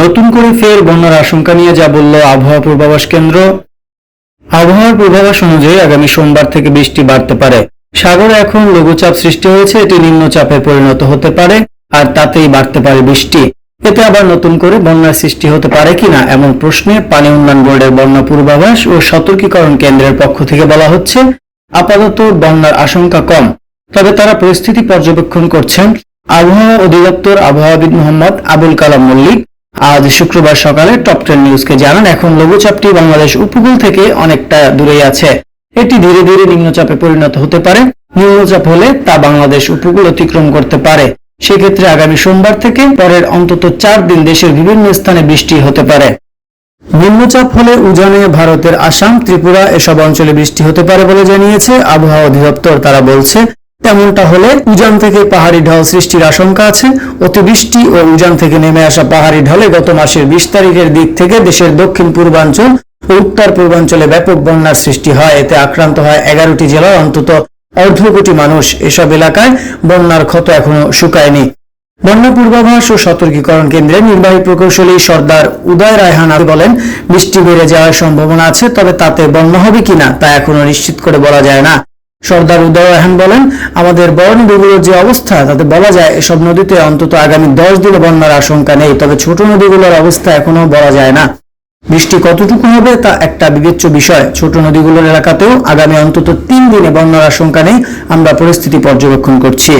নতুন করে ফের বন্যার আশঙ্কা নিয়ে যা বলল আবহাওয়া পূর্বাভাস কেন্দ্র। আবহাওয়ার পূর্বাভাস অনুযায়ী আগামী সোমবার থেকে বৃষ্টি বাড়তে পারে। সাগরে এখন লঘুচাপ সৃষ্টি হয়েছে, এটি নিম্নচাপে পরিণত হতে পারে, আর তাতেই বাড়তে পারে বৃষ্টি। এতে আবার নতুন করে বন্যার সৃষ্টি হতে পারে কিনা এমন প্রশ্নে পানি উন্নয়ন বোর্ডের বন্যা পূর্বাভাস ও সতর্কীকরণ কেন্দ্রের পক্ষ থেকে বলা হচ্ছে, আপাতত বন্যার আশঙ্কা কম। তবে তারা পরিস্থিতি পর্যবেক্ষণ করছেন। আবহাওয়া অধিদপ্তর আবহাওয়াবিদ মোহাম্মদ আবুল কালাম মল্লিক আজ শুক্রবার সকালে টপ টেন নিউজকে জানান এখন লঘুচাপটি বাংলাদেশ উপকূল থেকে অনেকটা দূরেই আছে। এটি ধীরে ধীরে নিম্নচাপে পরিণত হতে পারে। নিম্নচাপ হলে তা বাংলাদেশ উপকূল অতিক্রম করতে পারে। সেক্ষেত্রে আগামী সোমবার থেকে পরের অন্তত চার দিন দেশের বিভিন্ন স্থানে বৃষ্টি হতে পারে। নিম্নচাপ হলে উজানে, ভারতের আসাম, ত্রিপুরা এসব অঞ্চলে বৃষ্টি হতে পারে বলে জানিয়েছে আবহাওয়া অধিদপ্তর। তারা বলছে তেমনটা হলে উজান থেকে পাহাড়ি ঢল সৃষ্টির আশঙ্কা আছে। অতিবৃষ্টি ও উজান থেকে নেমে আসা পাহাড়ি ঢলে গত মাসের বিশ তারিখের দিক থেকে দেশের দক্ষিণ পূর্বাঞ্চল ও উত্তর পূর্বাঞ্চলে ব্যাপক বন্যার সৃষ্টি হয়। এতে আক্রান্ত হয় এগারোটি জেলার অন্তত অর্ধ কোটি মানুষ। এসব এলাকায় বন্যার ক্ষত এখনও শুকায়নি। বন্যা পূর্বাভাস ও সতর্কীকরণ কেন্দ্রের নির্বাহী প্রকৌশলী সর্দার উদয় রায়হান বলেন, বৃষ্টি বেড়ে যাওয়ার সম্ভাবনা আছে, তবে তাতে বন্যা হবে কিনা তা এখনও নিশ্চিত করে বলা যায় না। সর্দার উদয় আহম বলেন, আমাদের বড় নদীগুলোর যে অবস্থা, তাতে বলা যায় এসব নদীতে অন্তত আগামী দশ দিনে বন্যার আশঙ্কা নেই, তবে ছোট নদীগুলোর অবস্থা এখনও বলা যায় না। বৃষ্টি কতটুকু হবে, তা একটা বিবেচ্য বিষয়। ছোট নদীগুলোর এলাকাতেও আগামী অন্তত তিন দিনে বন্যার আশঙ্কা নেই, আমরা পরিস্থিতি পর্যবেক্ষণ করছি।